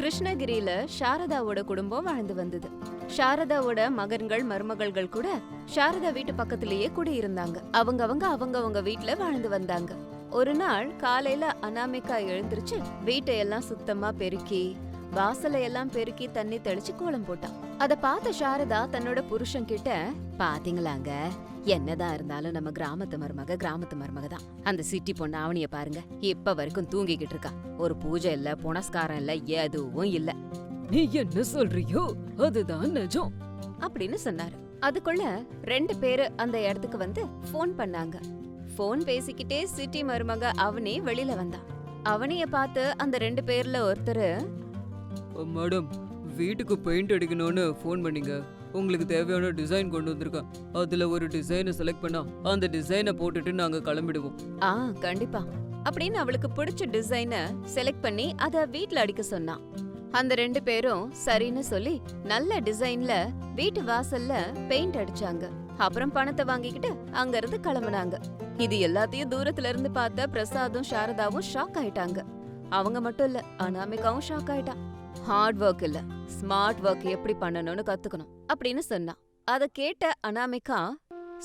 கிருஷ்ணகிரியில சாரதாவோட குடும்பம் வாழ்ந்து வந்தது. சாரதாவோட மகன்கள் மருமகள்கள் கூட சாரதா வீட்டு பக்கத்திலேயே இருந்தாங்க அவங்க அவங்க அவங்க அவங்க வீட்டுல வாழ்ந்து வந்தாங்க. ஒரு நாள் காலையில அனாமிகா எழுந்திருச்சு வீட்டை எல்லாம் சுத்தமா பெருக்கி வாசலை எல்லாம் பெருக்கி தண்ணி தெளிச்சு கோலம் போட்டான் அத பார்த்த சாரதா தன்னோட புருஷன் கிட்ட பாத்தீங்களாங்க? என்னதான் இருந்தாலும் நம்ம கிராமத்து மருமக கிராமத்து மருமக தான் அந்த சிட்டி பொண்ணு அவனிய பாருங்க இப்ப வரைக்கும் தூங்கிக்கிட்டு இருக்கா. ஒரு பூஜை இல்ல புனஸ்காரம் இல்ல எதுவும் இல்ல. நீ என்ன சொல்றியோ அதுதான் நிஜம். அப்படின்னு சொன்னாரு. அதுக்குள்ள ரெண்டு பேரு அந்த இடத்துக்கு வந்து ஃபோன் பண்ணாங்க. ஃபோன் பேசிக்கிட்டே சிட்டி மருமக அவனே வெளியில வந்தான். அவனைய பார்த்து அந்த ரெண்டு பேர்ல ஒருத்தர் மேடம் வீட்டுக்கு பெயிண்ட் அடிக்கணும்னு ஃபோன் பண்ணீங்க. உங்களுக்கு தேவையான டிசைன் கொண்டு வந்திருக்கேன். அதுல ஒரு டிசைனை செலக்ட் பண்ணா அந்த டிசைனை போட்டுட்டு நாங்க கிளம்பிடுவோம். ஆ கண்டிப்பா. அப்படின்னு அவளுக்கு பிடிச்ச டிசைனை செலக்ட் பண்ணி அத வீட்ல அடிக்க சொன்னான் அந்த ரெண்டு பேரும் சரின்னு சொல்லி நல்ல டிசைன்ல வீட்டு வாசல்ல பெயிண்ட் அடிச்சாங்க. அப்புறம் பணத்தை வாங்கிக்கிட்டு அங்க இருந்து கிளம்புனாங்க. இது எல்லாத்தையும் தூரத்துல இருந்து பார்த்த பிரசாதும் சாரதாவும் ஷாக் ஆயிட்டாங்க. அவங்க மட்டும் இல்ல அனாமிகாவும் ஷாக் ஆயிட்டான் ஹார்ட் ஒர்க் இல்ல. ஸ்மார்ட் ஒர்க் எப்படி பண்ணணும்னு கத்துக்கணும். அப்படின்னு சொன்னான் அத கேட்ட அனாமிகா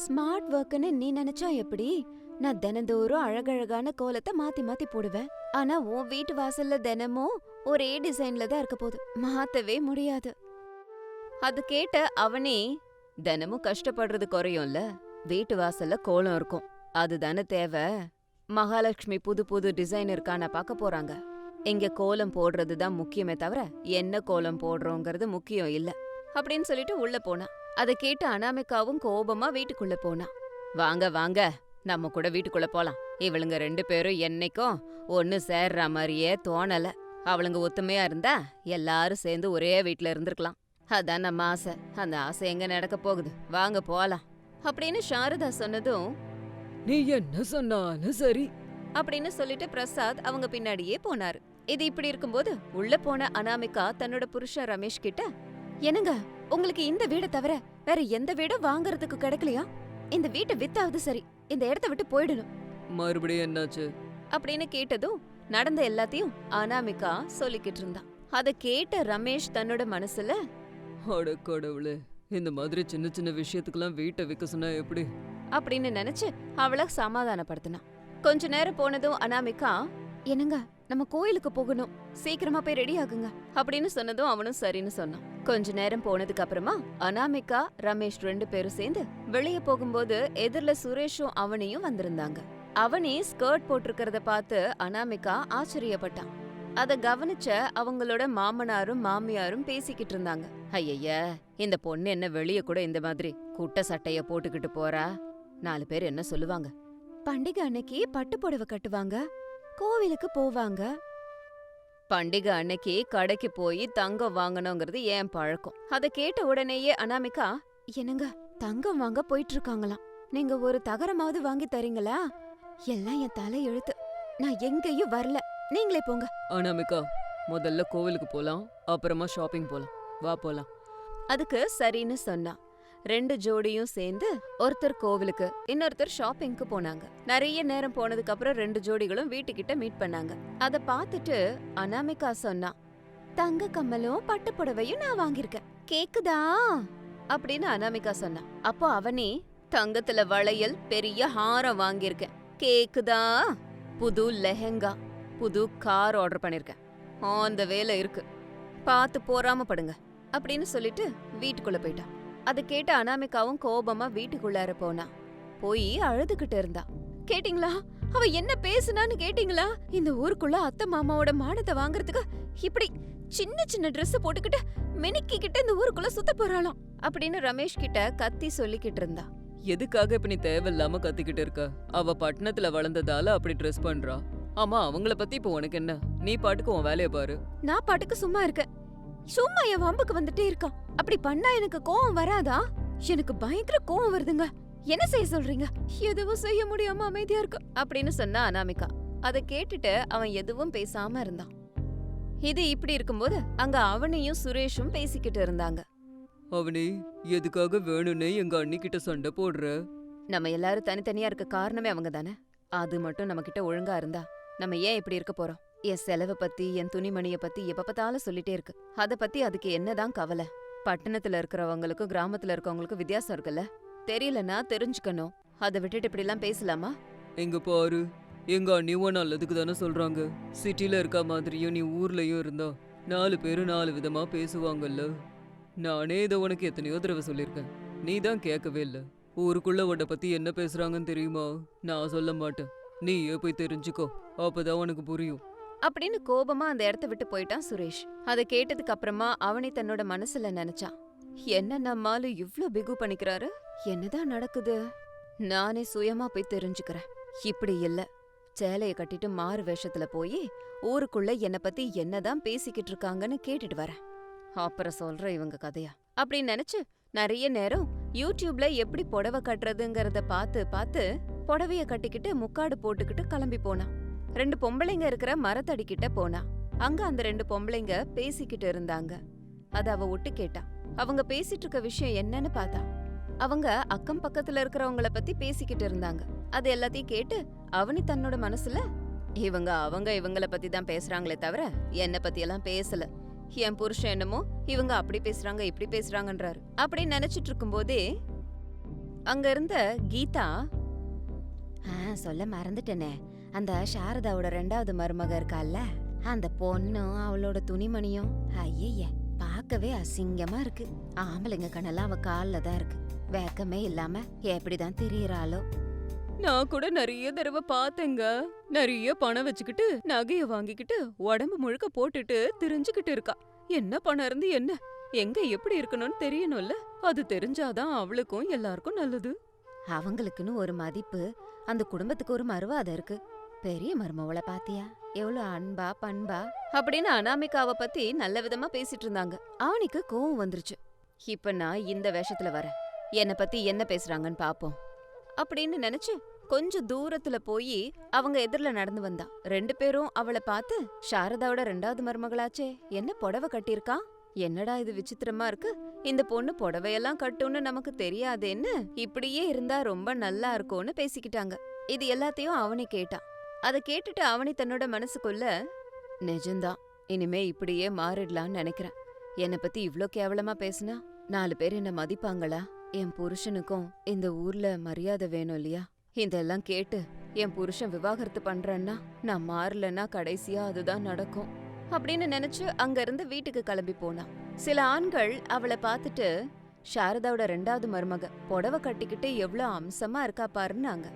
ஸ்மார்ட் ஒர்க்னு நீ நினைச்சா எப்படி? நான் தினந்தோறும் அழகழகான கோலத்தை மாத்தி மாத்தி போடுவேன். ஆனா உன் வீட்டு வாசல்ல தினமும் ஒரே டிசைன்ல தான் இருக்க போகுது. மாத்தவே முடியாது. அது கேட்ட அவனே தினமும் கஷ்டப்படுறது குறையும்ல. வீட்டு வாசல்ல கோலம் இருக்கும். அதுதானே தேவை. மகாலட்சுமி புது புது டிசைன் இருக்கான பார்க்க போறாங்க. இங்க கோலம் போடுறது தான் முக்கியமே தவிர என்ன கோலம் போடுறோங்கிறது முக்கியம் இல்ல அப்படின்னு சொல்லிட்டு உள்ள போனா. அதை கேட்டு அனாமிகாவும் கோபமா வீட்டுக்குள்ள போனா. வாங்க வாங்க நம்ம கூட வீட்டுக்குள்ள போலாம். இவளுங்க ரெண்டு பேரும் என்னைக்கும் ஒன்னு சேர்ற மாதிரியே தோணல. அவளுங்க ஒத்துமையா இருந்தா எல்லாரும் சேர்ந்து ஒரே வீட்ல இருந்திருக்கலாம். அதான் நம்ம ஆசை. அந்த ஆசை எங்க நடக்க போகுது? வாங்க போலாம். அப்படின்னு சாரதா சொன்னதும் நீ என்ன சொன்னாலும் சரி. அப்படின்னு சொல்லிட்டு பிரசாத் அவங்க பின்னாடியே போனாரு. இது இப்படி இருக்கும்போது உள்ள போன அனாமிகா தன்னோட புருஷன் ரமேஷ் கிட்ட என்னங்க உங்களுக்கு இந்த வீடை தவிர வேற எந்த வீடும் வாங்குறதுக்கு கிடைக்கலையா? இந்த வீட்டை வித்தாவது சரி இந்த இடத்த விட்டு போயிடணும். மறுபடியும் என்னாச்சு? அப்படின்னு கேட்டதும் நடந்த எல்லாத்தையும் அனாமிகா சொல்லிக்கிட்டு இருந்தான் அத கேட்ட ரமேஷ் தன்னோட மனசுல அட கடவுளே இந்த மாதிரி சின்ன சின்ன விஷயத்துக்கெல்லாம் வீட்டை விற்க சொன்னா எப்படி? அப்படின்னு நினைச்சு அவள சமாதானப்படுத்தினான் கொஞ்ச நேரம் போனதும் அனாமிகா என்னங்க நம்ம கோயிலுக்கு போகணும். சீக்கிரமா போய் ரெடி ஆகுங்க. அப்படின்னு சொன்னதும் அவனும் சரின்னு சொன்னான். கொஞ்ச நேரம் போனதுக்கு அப்புறமா அனாமிகா ரமேஷ் ரெண்டு பேரும் சேர்ந்து வெளிய போகும்போது எதிர்ல சுரேஷும் அவனையும் வந்திருந்தாங்க. அவனே ஸ்கர்ட் போட்டிருக்கிறத பார்த்து அனாமிகா ஆச்சரியப்பட்டான். அத கவனிச்ச அவங்களோட மாமனாரும் மாமியாரும் பேசிக்கிட்டு இருந்தாங்க. ஐயய்ய இந்த பொண்ணு என்ன வெளிய கூட இந்த மாதிரி குட்ட சட்டைய போட்டுக்கிட்டு போறா? நாலு பேர் என்ன சொல்லுவாங்க? பண்டிகை அன்னைக்கு பட்டு புடவை கட்டுவாங்க. கோவிலுக்கு போவாங்க? பண்டிகை அன்னைக்கு கடைக்கு போய் தங்கம் வாங்கணுங்கிறது ஏன் பழக்கம்? அத கேட்ட உடனேயே அனாமிகா என்னங்க தங்கம் வாங்க போயிட்டு இருக்காங்களாம் நீங்க ஒரு தகரமாவது வாங்கி தரீங்களா? எல்லாம் என் தலை எழுத்து. நான் எங்கேயும் வரல. நீங்களே போங்க. அனாமிகா முதல்ல கோவிலுக்கு போலாம் அப்புறமா ஷாப்பிங் போலாம். வா போலாம். அதுக்கு சரின்னு சொன்னா. ரெண்டு ஜோடியும் சேர்ந்து ஒருத்தர் கோவிலுக்கு இன்னொருத்தர் ஷாப்பிங்க்கு போனாங்க. நிறைய நேரம் போனதுக்கு அப்புறம் ரெண்டு ஜோடிகளும் வீட்டுக்கிட்ட மீட் பண்ணாங்க. அத பார்த்துட்டு அனாமிகா சொன்னா தங்க கம்மலும் பட்டு புடவையும் நான் வாங்கியிருக்கேன். கேக்குதா? அப்படின்னு அனாமிகா சொன்னா. அப்போ அவனே தங்கத்துல வளையல் பெரிய ஹாரம் வாங்கியிருக்கேன். கேக்குதா? புது லெஹெங்கா புது கார் ஆர்டர் பண்ணிருக்கேன் அந்த வேலை இருக்கு. பார்த்து போறாம படுங்க. அப்படின்னு சொல்லிட்டு வீட்டுக்குள்ள போயிட்டான். அதை கேட்ட அனாமிகாவும் கோபமா வீட்டுக்குள்ளார போனா. போய் அழுதுகிட்டு இருந்தா. கேட்டிங்களா? அவ என்ன பேசுனான்னு கேட்டிங்களா? இந்த ஊருக்குள்ள அத்தை மாமாவோட மானத்தை வாங்குறதுக்கு இப்படி சின்ன சின்ன Dress போட்டுக்கிட்டு மினுக்கிக்கிட்டு இந்த ஊருக்குள்ள சுத்த போறாளாம். அப்படின்னு ரமேஷ் கிட்ட கத்தி சொல்லிக்கிட்டு இருந்தா. எதுக்காக இப்ப நீ தேவையில்லாம கத்திக்கிட்டு இருக்க? அவ பட்டணத்துல வளர்ந்ததால அப்படி ட்ரெஸ் பண்றா. ஆமா அவங்கள பத்தி இப்போ உனக்கு என்ன? நீ பாட்டுக்கு உன் வேலைய பாரு. நான் பாட்டுக்கு சும்மா இருக்கேன். சும்மா என் வம்புக்கு வந்துட்டே இருக்கான் அப்படி பண்ணா எனக்கு கோவம் வராதா? எனக்கு பயங்கர கோவம் வருதுங்க. என்ன செய்ய சொல்றீங்க? எதுவும் செய்ய முடியாம அமைதியா இருக்கு. அப்படின்னு சொன்னா அனாமிகா. அதை கேட்டுட்டு அவன் எதுவும் பேசாம இருந்தான். இது இப்படி இருக்கும்போது அங்க அவனையும் சுரேஷும் பேசிக்கிட்டு இருந்தாங்க. அவனே எதுக்காக வேணும்னே எங்க அண்ணி கிட்ட சண்டை போடுற? நம்ம எல்லாரும் தனித்தனியா இருக்க காரணமே அவங்க தானே அது மட்டும் நம்ம கிட்ட ஒழுங்கா இருந்தா நம்ம ஏன் இப்படி இருக்க போறோம்? என் செலவை பத்தி என் துணிமணிய பத்தி எப்ப பார்த்தாலும் சொல்லிட்டே இருக்கு. அத பத்தி அதுக்கு என்னதான் கவலை? பட்டணத்துல இருக்கிறவங்களுக்கும் கிராமத்துல இருக்கவங்களுக்கும் வித்தியாசம் இருக்குல்ல? தெரியலனா தெரிஞ்சுக்கணும். அதை விட்டுட்டு இப்படி எல்லாம் பேசலாமா? எங்க பாரு எங்க அண்ணியும் நல்லதுக்கு தானே சொல்றாங்க. சிட்டில இருக்க மாதிரியும் நீ ஊர்லயும் இருந்தா நாலு பேரும் நாலு விதமா பேசுவாங்கல்ல. நானே இதை உனக்கு எத்தனையோ தடவை சொல்லியிருக்கேன். நீ தான் கேட்கவே இல்லை. ஊருக்குள்ள உன்னை பத்தி என்ன பேசுறாங்கன்னு தெரியுமா? நான் சொல்ல மாட்டேன். நீயே போய் தெரிஞ்சுக்கோ. அப்பதான் உனக்கு புரியும். அப்படின்னு கோபமா அந்த இடத்த விட்டு போயிட்டான் சுரேஷ். அதை கேட்டதுக்கு அப்புறமா அவனே தன்னோட மனசுல நினைச்சான். என்ன நம்மால இவ்ளோ பிகு பண்ணிக்கிறாரு? என்னதான் நடக்குது? நானே சுயமா போய் தெரிஞ்சுக்கிறேன். இப்படி இல்ல. சேலைய கட்டிட்டு மாறு வேஷத்துல போய் ஊருக்குள்ள என்ன பத்தி என்னதான் பேசிக்கிட்டு இருக்காங்கன்னு கேட்டுட்டு வரேன். அப்புறம் சொல்ற இவங்க கதையா? அப்படின்னு நினைச்சு நிறைய நேரம் யூடியூப்ல எப்படி புடவை கட்டுறதுங்கறத பார்த்து பார்த்து புடவைய கட்டிக்கிட்டு முக்காடு போட்டுக்கிட்டு கிளம்பி போனான். ரெண்டு பொம்பளைங்க இருக்கிற மரத்தடிக்கிட்ட போனா அங்க அந்த ரெண்டு பொம்பளைங்க பேசிக்கிட்டு இருந்தாங்க. அத அவ ஒட்டு கேட்டா. அவங்க பேசிட்டு இருக்க விஷயம் என்னன்னு பார்த்தா அவங்க அக்கம் பக்கத்துல இருக்கிறவங்கள பத்தி பேசிக்கிட்டு இருந்தாங்க. அது எல்லாத்தையும் கேட்டு அவனி தன்னோட மனசுல இவங்க அவங்க இவங்கள பத்தி தான் பேசுறாங்களே தவிர என்ன பத்தி எல்லாம் பேசல. என் புருஷன் என்னமோ இவங்க அப்படி பேசுறாங்க இப்படி பேசுறாங்கன்றாரு. அப்படின்னு நினைச்சிட்டு இருக்கும்போதே அங்க இருந்த கீதா ஆ சொல்ல மறந்துட்டேனே. அந்த சாரதாவோட ரெண்டாவது மருமக இருக்கால்ல அந்த பொண்ணும் அவளோட துணிமணியும் ஐயய்ய பார்க்கவே அசிங்கமா இருக்கு. ஆம்பளைங்க கண்ணெல்லாம் அவ கால்ல தான் இருக்கு. வேக்கமே இல்லாம எப்படிதான் தெரியறாளோ. நான் கூட நிறைய தடவை பார்த்தேங்க. நிறைய பணம் வச்சுக்கிட்டு நகைய வாங்கிக்கிட்டு உடம்பு முழுக்க போட்டுட்டு திரிஞ்சுக்கிட்டு இருக்கா. என்ன பணம் இருந்து என்ன? எங்க எப்படி இருக்கணும்னு தெரியணும்ல. அது தெரிஞ்சாதான் அவளுக்கும் எல்லாருக்கும் நல்லது. அவங்களுக்குன்னு ஒரு மதிப்பு அந்த குடும்பத்துக்கு ஒரு மறுவாதை இருக்கு. பெரிய மருமவளை பாத்தியா? எவ்வளவு அன்பா பண்பா? அப்படின்னு அனாமிகாவை பத்தி நல்ல விதமா பேசிட்டு இருந்தாங்க. அவனுக்கு கோவம் வந்துருச்சு. இப்ப நான் இந்த வேஷத்துல வரேன். என்ன பத்தி என்ன பேசுறாங்கன்னு பாப்போம். அப்படின்னு நினைச்சு கொஞ்சம் தூரத்துல போய் அவங்க எதிர்ல நடந்து வந்தா. ரெண்டு பேரும் அவளை பார்த்து சாரதாவோட ரெண்டாவது மருமகளாச்சே என்ன புடவை கட்டியிருக்கா? என்னடா இது விசித்திரமா இருக்கு? இந்த பொண்ணு புடவையெல்லாம் கட்டும்னு நமக்கு தெரியாதேன்னு இப்படியே இருந்தா ரொம்ப நல்லா இருக்கும்னு பேசிக்கிட்டாங்க. இது எல்லாத்தையும் அவனே கேட்டான் அதை கேட்டுட்டு அவனி தன்னோட மனசுக்குள்ள நிஜம்தான் இனிமே இப்படியே மாறிடலாம்னு நினைக்கிறேன். என்னை பத்தி இவ்ளோ கேவலமா பேசுனா நாலு பேர் என்ன மதிப்பாங்களா? என் புருஷனுக்கும் இந்த ஊர்ல மரியாதை வேணும் இல்லையா? இதெல்லாம் கேட்டு என் புருஷன் விவாகரத்து பண்றேன்னா நான் மாறலன்னா கடைசியா அதுதான் நடக்கும். அப்படின்னு நினைச்சு அங்க இருந்து வீட்டுக்கு கிளம்பி போனான். சில ஆண்கள் அவளை பார்த்துட்டு சாரதாவோட ரெண்டாவது மருமக புடவை கட்டிக்கிட்டு எவ்வளோ அம்சமா இருக்கா பாருன்னாங்க.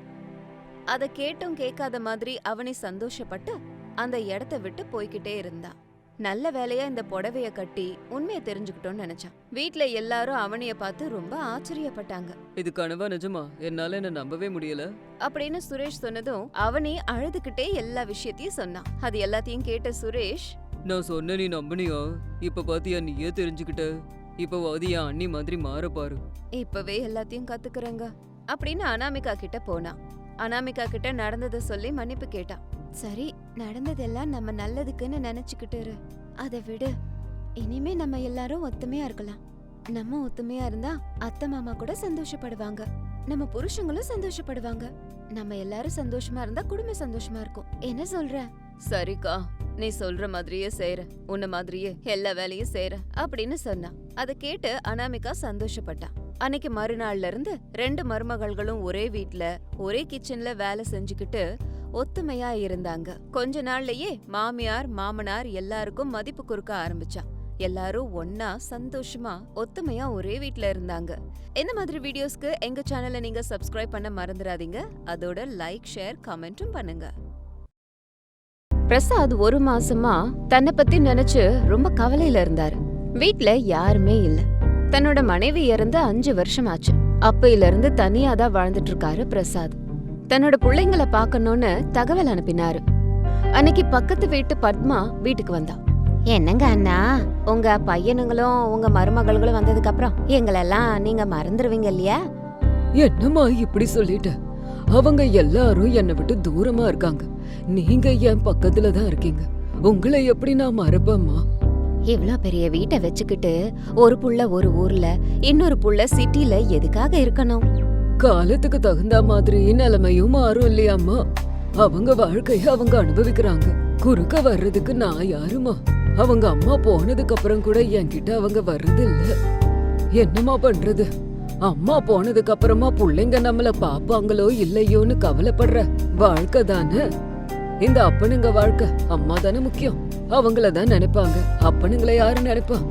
அத கேட்டும் கேட்காத மாதிரி அவனை சந்தோஷப்பட்டு அந்த இடத்த விட்டு போய்கிட்டே இருந்தான். நல்ல வேலையா இந்த புடவைய கட்டி உண்மையை தெரிஞ்சுக்கிட்டோம்னு நினைச்சான். வீட்ல எல்லாரும் அவனைய பார்த்து ரொம்ப ஆச்சரியப்பட்டாங்க. இது கனவா நிஜமா? என்னால என்ன நம்பவே முடியல. அப்படின்னு சுரேஷ் சொன்னதும் அவனே அழுதுகிட்டே எல்லா விஷயத்தையும் சொன்னான். அது எல்லாத்தையும் கேட்ட சுரேஷ் நான் சொன்ன நீ நம்புனியா? இப்ப பாத்தியா நீயே தெரிஞ்சுக்கிட்ட? இப்ப வாதி என் அண்ணி மாதிரி மாற பாரு. இப்பவே எல்லாத்தையும் கத்துக்கறேங்க அப்படின்னு அனாமிகா கிட்ட போனா அனாமிகா கிட்ட நடந்ததை சொல்லி மன்னிப்பு கேட்டா சரி நடந்ததெல்லாம் நம்ம நல்லதுக்குன்னு நினைச்சுக்கிட்டு இரு. அதை விடு. இனிமே நம்ம எல்லாரும் ஒத்துமையா இருக்கலாம். நம்ம ஒத்துமையா இருந்தா அத்தை மாமா கூட சந்தோஷப்படுவாங்க. நம்ம புருஷங்களும் சந்தோஷப்படுவாங்க. நம்ம எல்லாரும் சந்தோஷமா இருந்தா குடும்பம் சந்தோஷமா இருக்கும். என்ன சொல்ற? சரிக்கா நீ சொல்ற மாதிரியே செய்யற உன்ன மாதிரியே எல்லா வேலையும் செய்யற அப்படின்னு சொன்னா அதை கேட்டு அனாமிகா சந்தோஷப்பட்டா. அன்னைக்கு மறுநாள்ல இருந்து ரெண்டு மருமகள்களும் ஒரே வீட்ல ஒரே கிச்சன்ல வேலை செஞ்சுக்கிட்டு ஒத்துமையா இருந்தாங்க. கொஞ்ச நாள்லயே மாமியார் மாமனார் எல்லாருக்கும் மதிப்பு கொடுக்க ஆரம்பிச்சா எல்லாரும் ஒன்னா சந்தோஷமா ஒத்துமையா ஒரே வீட்ல இருந்தாங்க. இந்த மாதிரி வீடியோஸ்க்கு எங்க சேனலை நீங்க சப்ஸ்கிரைப் பண்ண மறந்துடாதீங்க. அதோட லைக் ஷேர் கமெண்ட்டும் பண்ணுங்க. பிரசாத் ஒரு மாசமா தன்னை பத்தி நினைச்சு ரொம்ப கவலையில இருந்தாரு. வீட்ல யாருமே இல்லை. தன்னோட மனைவி இறந்து அஞ்சு வருஷம் ஆச்சு அப்பையில இருந்து தனியா தான் வாழ்ந்துட்டு இருக்காரு பிரசாத். தன்னோட பிள்ளைங்கள பார்க்கணும்னு தகவல் அனுப்பினாரு. அன்னைக்கு பக்கத்து வீட்டு பத்மா வீட்டுக்கு வந்தா. என்னங்க அண்ணா? உங்க பையனுங்களும் உங்க மருமகளும் வந்ததுக்கு அப்புறம் எங்களெல்லாம் நீங்க மறந்துருவீங்க இல்லையா? என்னம்மா இப்படி சொல்லிட்ட? அவங்க எல்லாரும் என்னை விட்டு தூரமா இருக்காங்க. நீங்க என் பக்கத்துல தான் இருக்கீங்க. உங்களை எப்படி நான் மறப்பேம்மா? இவ்ளோ பெரிய வீட்டை வச்சுக்கிட்டு ஒரு புள்ள ஒரு ஊர்ல இன்னொரு புள்ள சிட்டில எதுக்காக இருக்கணும்? காலத்துக்கு தகுந்த மாதிரி நிலைமையும் மாறும் இல்லையாம்மா அவங்க வாழ்க்கைய அவங்க அனுபவிக்கிறாங்க. குறுக்க வர்றதுக்கு நான் யாருமா? அவங்க அம்மா போனதுக்கு அப்புறம் கூட என்கிட்ட அவங்க வர்றது இல்ல. என்னம்மா பண்றது? அம்மா போனதுக்கு அப்புறமா புள்ளைங்க நம்மள பாப்பாங்களோ இல்லையோன்னு கவலைப்படுற வாழ்க்கை தானே? இந்த அப்பனுங்க வாழ்க்கை அம்மா தானே முக்கியம். அவங்கள தான் நினைப்பாங்க. அப்பனுங்களை யாரு நினைப்பா?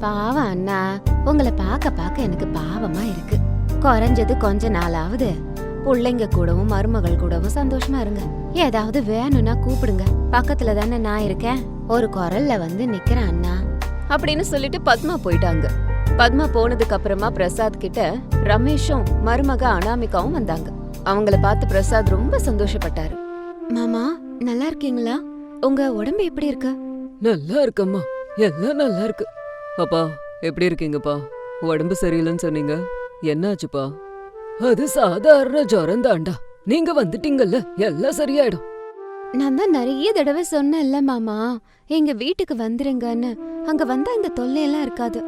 பாவம் அண்ணா. உங்களை பார்க்க பார்க்க எனக்கு பாவமா இருக்கு. குறைஞ்சது கொஞ்ச நாளாவது புள்ளைங்க கூடவும் மருமகள் கூடவும் சந்தோஷமா இருங்க. ஏதாவது வேணும்னா கூப்பிடுங்க. பக்கத்துல தானே நான் இருக்கேன். ஒரு குரல்ல வந்து நிக்கிறேன் அண்ணா. அப்படின்னு சொல்லிட்டு பத்மா போயிட்டாங்க. பத்மா போனதுக்கு அப்புறமா பிரசாத் கிட்ட ரமேஷும் மருமக அனாமிகாவும் வந்தாங்க. அவங்கள பார்த்து பிரசாத் ரொம்ப சந்தோஷப்பட்டாரு. மாமா நல்லா இருக்கீங்களா? உங்க உடம்பு எப்படி இருக்கு? நல்லா இருக்கம்மா. எல்லாம் நல்லா இருக்கு. அப்பா எப்படி இருக்கீங்கப்பா? உடம்பு சரியில்லைன்னு சொன்னீங்க. என்னாச்சுப்பா? அது சாதாரண ஜுரம் தாண்டா. நீங்க வந்துட்டீங்கல்ல எல்லாம் சரியாயிடும். நான் தான் நிறைய தடவை சொன்னேன்ல மாமா. எங்க வீட்டுக்கு வந்துருங்கன்னு. அங்க வந்தா இந்த தொல்லையெல்லாம் இருக்காது.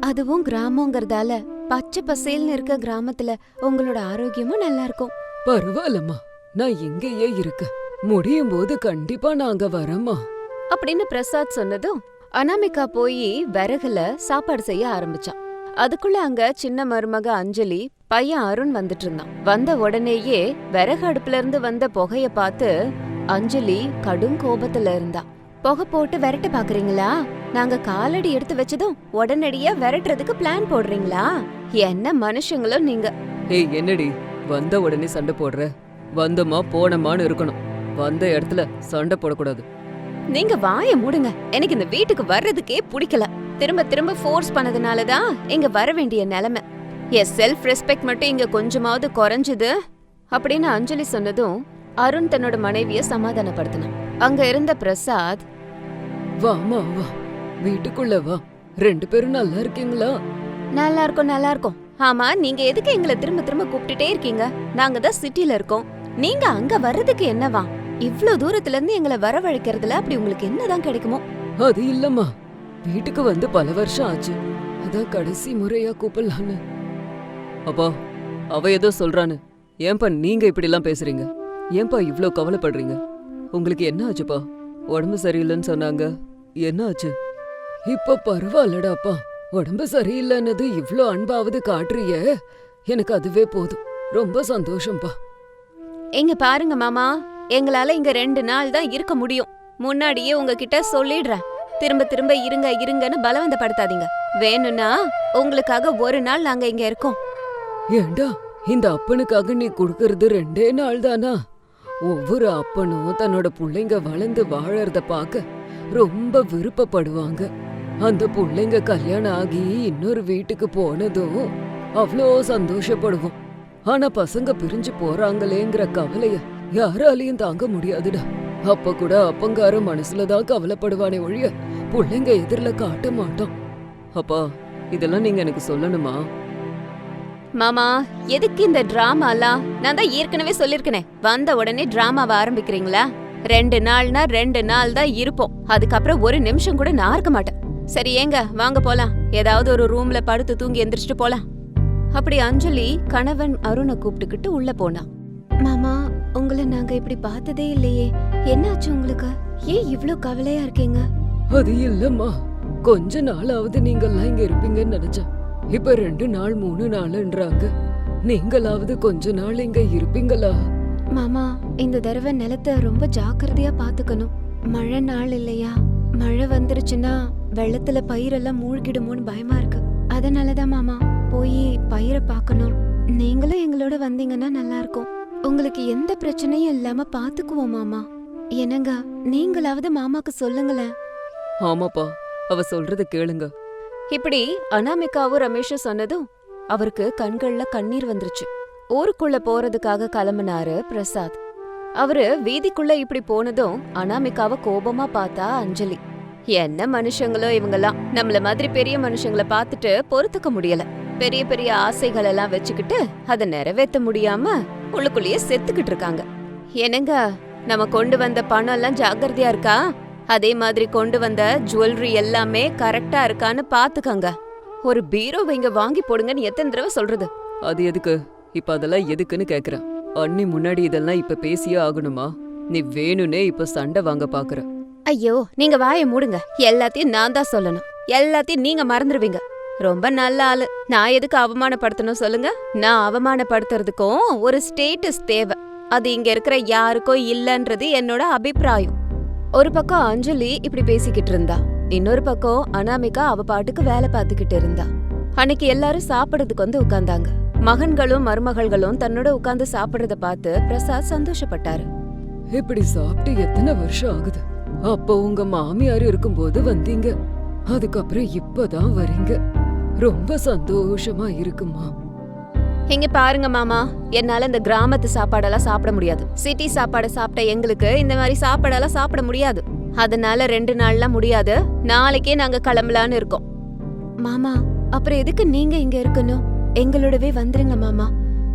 அதுவும் கிராமங்கிறதால. பச்சை பசேல்னு இருக்க கிராமத்துல உங்களோட ஆரோக்கியமும் நல்லா இருக்கும். பரவாயில்லம்மா. நான் இங்கேயே இருக்கேன். முடியும் போது கண்டிப்பா நாங்க வரேம்மா. அப்படின்னு பிரசாத் சொன்னதும் அனாமிகா போய் விறகுல சாப்பாடு செய்ய ஆரம்பிச்சான். அதுக்குள்ள அங்க சின்ன மருமக அஞ்சலி பையன் அருண் வந்துட்டு இருந்தான். வந்த உடனேயே விறகு அடுப்புல இருந்து வந்த புகைய பார்த்து அஞ்சலி கடும் கோபத்துல இருந்தா. புகை போட்டு விரட்ட பாக்குறீங்களா? நாங்க காலடி எடுத்து வச்சதும் உடனடியா விரட்டுறதுக்கு பிளான் போடுறீங்களா? என்ன மனுஷங்களோ நீங்க. ஏய் என்னடி? வந்த உடனே சண்டை போடுற? வந்தமா போனமான்னு இருக்கணும். வந்த இடத்துல சண்டை போடக்கூடாது. நீங்க வாய மூடுங்க. எனக்கு இந்த வீட்டுக்கு வர்றதுக்கே பிடிக்கல. திரும்ப திரும்ப ஃபோர்ஸ் பண்ணதுனால தான் இங்க வர வேண்டிய நிலைமை. என் செல்ஃப் ரெஸ்பெக்ட் மட்டும் இங்க கொஞ்சமாவது குறைஞ்சுது. அப்படின்னு அஞ்சலி சொன்னதும் அருண் தன்னோட மனைவிய சமாதானப்படுத்தினான். அங்க இருந்த பிரசாத் வாமா வா. வீட்டுக்குள்ள வா. ரெண்டு பேரும் நல்லா இருக்கீங்களா? நல்லா இருக்கும் நல்லா இருக்கும். ஆமா நீங்க எதுக்கு எங்களை திரும்ப திரும்ப கூப்பிட்டுட்டே இருக்கீங்க? நாங்க தான் சிட்டில இருக்கோம். நீங்க அங்க வர்றதுக்கு என்னவா? இவ்ளோ தூரத்துல இருந்து எங்களை வரவழைக்கிறதுல அப்படி உங்களுக்கு என்னதான் கிடைக்குமோ? அது இல்லம்மா. வீட்டுக்கு வந்து பல வருஷம் ஆச்சு. அதான் கடைசி முறையா கூப்பிடலான்னு. அப்பா அவ ஏதோ சொல்றான்னு. ஏன்பா நீங்க இப்படி எல்லாம் பேசுறீங்க? ஏன்பா இவ்ளோ கவலைப்படுறீங்க? உங்களுக்கு என்ன ஆச்சுப்பா? உடம்பு சரியில்லைன்னு சொன்னாங்க. என்ன ஆச்சு? இப்ப பரவாயில்லடாப்பா உடம்பு சரியில்லைன்னது இவ்ளோ அன்பாவது காட்டுறியே. எனக்கு அதுவே போதும். ரொம்ப சந்தோஷம்ப்பா. எங்க பாருங்க மாமா. எங்களால இங்க ரெண்டு நாள் தான் இருக்க முடியும். முன்னாடியே உங்ககிட்ட சொல்லிடுறேன். திரும்ப திரும்ப இருங்க இருங்கன்னு பலவந்தப்படுத்தாதீங்க. வேணும்னா உங்களுக்காக ஒரு நாள் நாங்க இங்க இருக்கோம். ஏண்டா இந்த அப்பனுக்காக நீ கொடுக்கறது ரெண்டே நாள் தானா? ஒவ்வொரு அப்பனும் தன்னோட புள்ளைங்க வளர்ந்து வாழறத பார்க்க ரொம்ப விருப்பப்படுவாங்க. அந்த புள்ளைங்க கல்யாணம் ஆகி இன்னொரு வீட்டுக்கு போனதும் அவ்வளோ சந்தோஷப்படுவோம். ஆனா பசங்க பிரிஞ்சு போறாங்களேங்கிற கவலைய யாராலையும் தாங்க முடியாதுடா. அப்ப கூட அப்பங்கார மனசுலதான் கவலைப்படுவானே ஒழிய புள்ளைங்க எதிரில காட்ட மாட்டான். அப்பா இதெல்லாம் நீங்க எனக்கு சொல்லணுமா? மாமா எதுக்கு இந்த டிராமாலாம்? நான் தான் ஏற்கனவே சொல்லிருக்கனே. வந்த உடனே டிராமாவை ஆரம்பிக்கிறீங்களா? ரெண்டு நாள்னா ரெண்டு நாள் தான் இருப்போம். அதுக்கப்புறம் ஒரு நிமிஷம் கூட நான் இருக்க மாட்டேன். சரி ஏங்க வாங்க போலாம். ஏதாவது ஒரு ரூம்ல படுத்து தூங்கி எந்திரிச்சிட்டு போலாம். அப்படி அஞ்சலி கணவன் அருணை கூப்பிட்டுக்கிட்டு உள்ள போனா மாமா உங்களை நாங்க இப்படி பார்த்ததே இல்லையே. என்னாச்சு உங்களுக்கு? ஏன் இவ்ளோ கவலையா இருக்கீங்க? அது இல்லம்மா. கொஞ்ச நாளாவது நீங்கெல்லாம் இங்க இருப்பீங்கன்னு நினைச்சேன். இப்ப ரெண்டு நாள் மூணு நாள்ன்றாங்க. நீங்களாவது கொஞ்ச நாள் இங்க இருப்பீங்களா? மாமா இந்த தடவை நிலத்தை ரொம்ப ஜாக்கிரதையா பாத்துக்கணும். மழை நாள் இல்லையா? மழை வந்துருச்சுன்னா வெள்ளத்துல பயிரெல்லாம் மூழ்கிடுமோன்னு பயமா இருக்கு. அதனாலதான் மாமா போய் பயிரை பார்க்கணும். நீங்களும் எங்களோட வந்தீங்கன்னா நல்லா இருக்கும். உங்களுக்கு எந்த பிரச்சனையும் இல்லாம பாத்துக்குவோம் மாமா. என்னங்க நீங்களாவது மாமாக்கு சொல்லுங்களேன். ஆமாப்பா அவ சொல்றத கேளுங்க. இப்படி அனாமிகாவும் ரமேஷும் சொன்னதும் அவருக்கு கண்கள்ல கண்ணீர் வந்துருச்சு. ஊருக்குள்ள போறதுக்காக கிளம்புனாரு பிரசாத். அவரு வீதிக்குள்ள இப்படி போனதும் அனாமிகாவ கோபமா பார்த்தா அஞ்சலி. என்ன மனுஷங்களோ இவங்கெல்லாம். நம்மள மாதிரி பெரிய மனுஷங்கள பார்த்துட்டு பொறுத்துக்க முடியல. பெரிய பெரிய ஆசைகள் எல்லாம் வச்சுக்கிட்டு அதை நிறைவேத்த முடியாம உள்ளுக்குள்ளேயே செத்துக்கிட்டு இருக்காங்க. என்னங்க நம்ம கொண்டு வந்த பணம் எல்லாம் ஜாக்கிரதையா இருக்கா? அதே மாதிரி கொண்டு வந்த ஜுவல்லரி எல்லாமே கரெக்டா இருக்கான்னு பாத்துக்கங்க ஒரு பீரோவை இங்க வாங்கி போடுங்கன்னு எத்தனை தடவை சொல்றது? அது எதுக்கு? இப்ப அதெல்லாம் எதுக்குன்னு கேக்குறேன். அண்ணி முன்னாடி இதெல்லாம் இப்ப பேசியே ஆகணுமா? நீ வேணும்னே இப்ப சண்டை வாங்க பாக்குற. ஐயோ நீங்க வாயை மூடுங்க. எல்லாத்தையும் நான் தான் சொல்லணும். எல்லாத்தையும் நீங்க மறந்துடுவீங்க. ரொம்ப நல்ல ஆளு. நான் எதுக்கு அவமானப்படுத்தணும் சொல்லுங்க? நான் அவமானப்படுத்துறதுக்கும் ஒரு ஸ்டேட்டஸ் தேவை. அது இங்க இருக்கிற யாருக்கும் இல்லன்றது என்னோட அபிப்பிராயம். ஒரு பக்கம் அஞ்சலி இப்படி பேசிக்கிட்டு இருந்தா. இன்னொரு பக்கம் அனாமிகா அவ பாட்டுக்கு வேலை பார்த்துக்கிட்டு இருந்தா. அன்னைக்கு எல்லாரும் சாப்பிடறதுக்கு வந்து உட்கார்ந்தாங்க. மகன்களும் மருமகள்களும் தன்னோட உட்கார்ந்து சாப்பிடுறத பார்த்து பிரசாத் சந்தோஷப்பட்டாரு. இப்படி சாப்பிட்டு எத்தனை வருஷம் ஆகுது? அப்போ உங்க மாமியார் இருக்கும்போது வந்தீங்க. அதுக்கப்புறம் இப்பதான் வரீங்க. ரொம்ப சந்தோஷமா இருக்குமா? இங்க பாருங்க மாமா. என்னால இந்த கிராமத்து சாப்பாடெல்லாம் சாப்பிட முடியாது. சிட்டி சாப்பாடு சாப்பிட்ட எங்களுக்கு இந்த மாதிரி சாப்பாடெல்லாம் சாப்பிட முடியாது. அதனால ரெண்டு நாள்லாம் முடியாது. நாளைக்கே நாங்க கிளம்பலான்னு இருக்கோம். மாமா அப்புறம் எதுக்கு நீங்க இங்க இருக்கணும்? எங்களோடவே வந்துருங்க மாமா.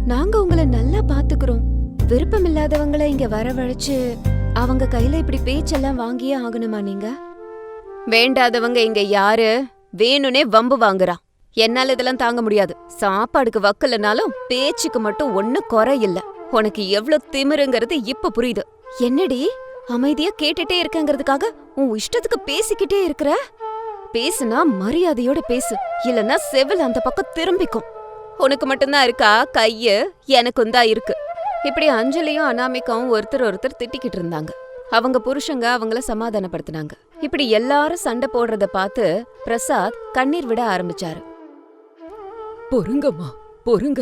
நாங்க உங்களை நல்லா பாத்துக்கிறோம். விருப்பம் இல்லாதவங்கள இங்க வரவழைச்சு அவங்க கையில இப்படி பேச்செல்லாம் வாங்கியே ஆகணுமா நீங்க? வேண்டாதவங்க இங்க யாரு? வேணும்னே வம்பு வாங்குறா என்னால இதெல்லாம் தாங்க முடியாது. சாப்பாடுக்கு வக்கலனாலும் பேச்சுக்கு மட்டும் ஒண்ணு குறை இல்ல உனக்கு எவ்வளவு திமிருங்கிறது இப்ப புரியுது. என்னடி? அமைதியா கேட்டுட்டே இருக்கங்கிறதுக்காக உன் இஷ்டத்துக்கு பேசிக்கிட்டே இருக்கிற? பேசுனா மரியாதையோட பேசு. இல்லனா செவில் அந்த பக்கம் திரும்பிக்கும். உனக்கு மட்டும்தான் இருக்கா? கையு? எனக்கும் தான் இருக்கு. இப்படி அஞ்சலியும் அனாமிகாவும் ஒருத்தர் ஒருத்தர் திட்டிக்கிட்டு இருந்தாங்க. அவங்க புருஷங்க அவங்கள சமாதானப்படுத்தினாங்க. இப்படி எல்லாரும் சண்டை போடுறத பார்த்து பிரசாத் கண்ணீர் விட ஆரம்பிச்சாரு. பொறுங்கம்மா பொறுங்க.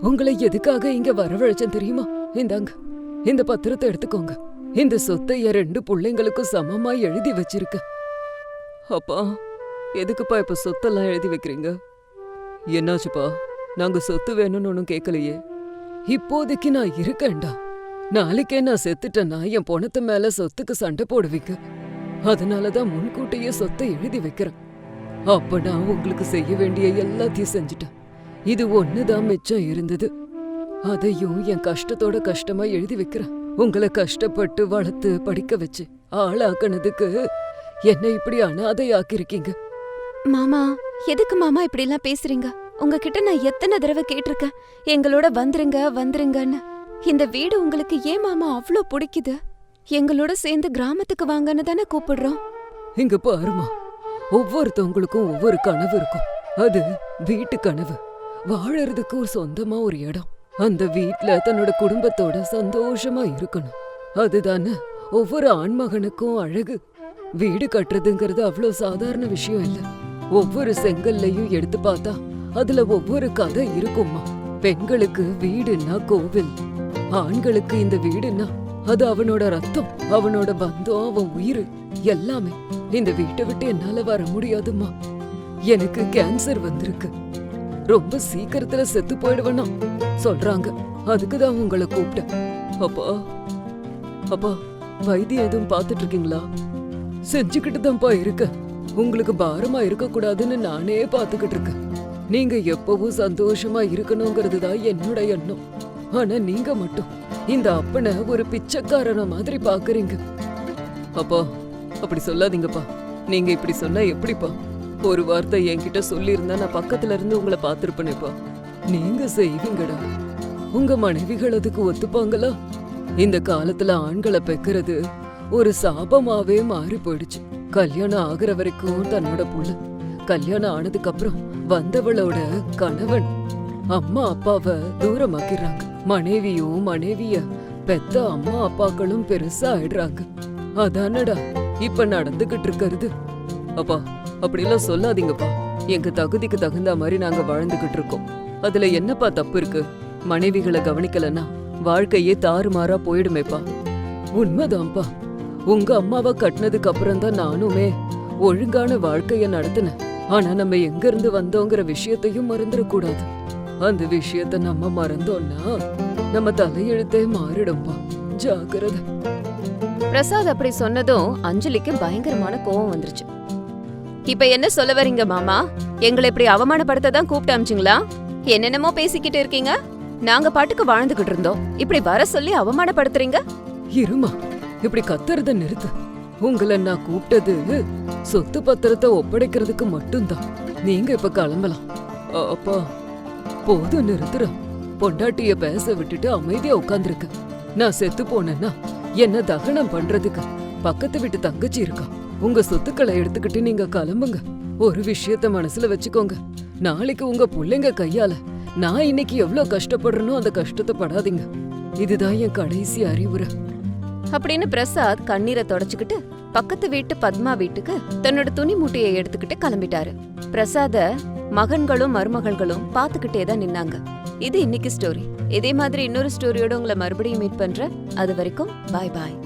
உங்களை எதுக்காக இங்க வரவழைச்சேன் தெரியுமா? இந்தாங்க இந்த பத்திரத்தை எடுத்துக்கோங்க. இந்த சொத்தை என் ரெண்டு பிள்ளைங்களுக்கும் சமமா எழுதி வச்சிருக்க. அப்பா எதுக்குப்பா இப்ப சொத்தெல்லாம் எழுதி வைக்கிறீங்க? என்னாச்சுப்பா? நாங்க சொத்து வேணும்னு ஒன்றும் கேட்கலையே இப்போதைக்கு நான் இருக்கேன்டா. நாளைக்கே நான் செத்துட்டேன்னா என் பொணத்து மேல சொத்துக்கு சண்டை போடுவீங்க. அதனாலதான் முன்கூட்டியே சொத்தை எழுதி வைக்கிறேன். அப்ப நான் உங்களுக்கு செய்ய வேண்டிய எல்லாத்தையும் செஞ்சுட்டேன். இது ஒண்ணுதான் மிச்சம் இருந்தது. அதையும் என் கஷ்டத்தோட கஷ்டமா எழுதி வைக்கிறேன். உங்களை கஷ்டப்பட்டு வளர்த்து படிக்க வச்சு ஆளாக்குனதுக்கு என்னை இப்படி அனாதையாக்கிருக்கீங்க மாமா எதுக்கு மாமா இப்படி எல்லாம் பேசுறீங்க? உங்ககிட்ட நான் எத்தனை தடவை கேட்டிருக்கேன். எங்களோட வந்துருங்க வந்துருங்கன்னு. இந்த வீடு உங்களுக்கு ஏன் மாமா அவ்ளோ பிடிக்குது? எங்களோட சேர்ந்து கிராமத்துக்கு வாங்கன்னு தானே கூப்பிடுறோம். இங்க பாருமா ஒவ்வொருத்தவங்களுக்கும் ஒவ்வொரு கனவு இருக்கும். அது வீட்டு கனவு. வாழறதுக்கு ஒரு சொந்தமா ஒரு இடம். அந்த வீட்ல தன்னோட குடும்பத்தோட சந்தோஷமா இருக்கணும். அதுதானே ஒவ்வொரு ஆண்மகனுக்கும் அழகு. வீடு கட்டுறதுங்கிறது அவ்வளோ சாதாரண விஷயம் இல்ல. ஒவ்வொரு செங்கல்லையும் எடுத்து பார்த்தா அதுல ஒவ்வொரு கதை இருக்கும்மா பெண்களுக்கு வீடுன்னா கோவில். ஆண்களுக்கு இந்த வீடுன்னா அது அவனோட ரத்தம் அவனோட பந்தம் அவன் உயிர். எல்லாமே. இந்த வீட்டை விட்டு என்னால வர முடியாதும்மா. எனக்கு கேன்சர் வந்திருக்கு. ரொம்ப சீக்கிரத்துல செத்து போயிடுவேனா சொல்றாங்க. அதுக்கு தான் உங்களை கூப்பிட்டேன். அப்பா அப்பா வைத்தியம் எதுவும் பார்த்துட்டு இருக்கீங்களா செஞ்சுக்கிட்டு தான்ப்பா இருக்க. உங்களுக்கு பாரமா இருக்க கூடாதுன்னு நானே பார்த்துக்கிட்டு இருக்கேன் நீங்க எப்பவும் சந்தோஷமா இருக்கணுங்கிறது தான் என்னோட எண்ணம். ஆனா நீங்க மட்டும். இந்த அப்பனை ஒரு பிச்சைக்காரன மாதிரி பாக்குறீங்க அப்பா அப்படி சொல்லாதீங்கப்பா. நீங்க இப்படி சொன்னா எப்படிப்பா? ஒரு வார்த்தை என்கிட்ட சொல்லியிருந்தா நான் பக்கத்துல இருந்து உங்களை பார்த்திருப்பேனேப்பா நீங்க செய்வீங்கடா. உங்க மனைவிகள் அதுக்கு ஒத்துப்பாங்களா? இந்த காலத்துல ஆண்களை பெக்கிறது ஒரு சாபமாவே மாறி போயிடுச்சு கல்யாணம் ஆகுற வரைக்கும் தன்னோட புள்ள. கல்யாணம் ஆனதுக்கு அப்புறம் வந்தவளோட கணவன். அம்மா அப்பாவ தூரமாக்கிறாங்க மனைவியும் மனைவிய பெத்த அம்மா அப்பாக்களும் பெருசா ஆயிடுறாங்க. அதானடா இப்ப நடந்துகிட்டு இருக்கிறது. அப்பா அப்படிலாம் சொல்லாதீங்கப்பா. எங்க தகுதிக்கு தகுந்த மாதிரி நாங்க வாழ்ந்துகிட்டு இருக்கோம். அதுல என்னப்பா தப்பு இருக்கு? மனைவிகளை கவனிக்கலன்னா வாழ்க்கையே தாறுமாறா போயிடுமேப்பா. உண்மைதான்ப்பா. உங்க அம்மாவை கட்டினதுக்கு அப்புறம் தான் நானுமே ஒழுங்கான வாழ்க்கைய நடத்தினேன். ஆனா நம்ம எங்க இருந்து வந்தோங்கிற விஷயத்தையும் மறந்துடக்கூடாது அந்த விஷயத்த நம்ம மறந்தோம்னா நம்ம தலையெழுத்தே மாறிடும்பா ஜாக்கிரதை. பிரசாத் அப்படி சொன்னதும் அஞ்சலிக்கு பயங்கரமான கோவம் வந்துருச்சு. இப்ப என்ன சொல்ல வரீங்க மாமா? எங்களை இப்படி அவமானப்படுத்த தான் கூப்பிட்டு அமிச்சிங்களா? என்னென்னமோ பேசிக்கிட்டு இருக்கீங்க. நாங்க பாட்டுக்கு வாழ்ந்துகிட்டு இருந்தோம். இப்படி வர சொல்லி அவமானப்படுத்துறீங்க? இருமா இப்படி கத்துறத நிறுத்து. உங்களை நான் கூப்பிட்டது சொத்து பத்திரத்தை ஒப்படைக்கிறதுக்கு மட்டும்தான். நீங்க இப்ப கிளம்பலாம். அப்பா போதும் நிறுத்துற. பொண்டாட்டிய பேச விட்டுட்டு அமைதியா உட்கார்ந்திருக்க. நான் செத்து போனேன்னா என்ன தகனம் பண்றதுக்கு? பக்கத்து வீட்டு தங்கச்சி இருக்கா? உங்க சொத்துக்களை எடுத்துக்கிட்டு நீங்க கிளம்புங்க. ஒரு விஷயத்த மனசுல வச்சுக்கோங்க. நாளைக்கு உங்க பிள்ளைங்க கையால நான் இன்னைக்கு எவ்ளோ கஷ்டப்படுறனோ அந்த கஷ்டத்தை படாதீங்க. இதுதான் என் கடைசி அறிவுரை. அப்படின்னு பிரசாத் கண்ணீரை தொடச்சுக்கிட்டு பக்கத்து வீட்டு பத்மா வீட்டுக்கு தன்னோட துணி மூட்டையை எடுத்துக்கிட்டு கிளம்பிட்டாரு. பிரசாத மகன்களும் மருமகள்களும் பாத்துக்கிட்டே தான் நின்னாங்க. இது இன்னைக்கு ஸ்டோரி இதே மாதிரி இன்னொரு ஸ்டோரியோட உங்களை மறுபடியும் மீட் பண்றேன். அது வரைக்கும் பாய் பாய்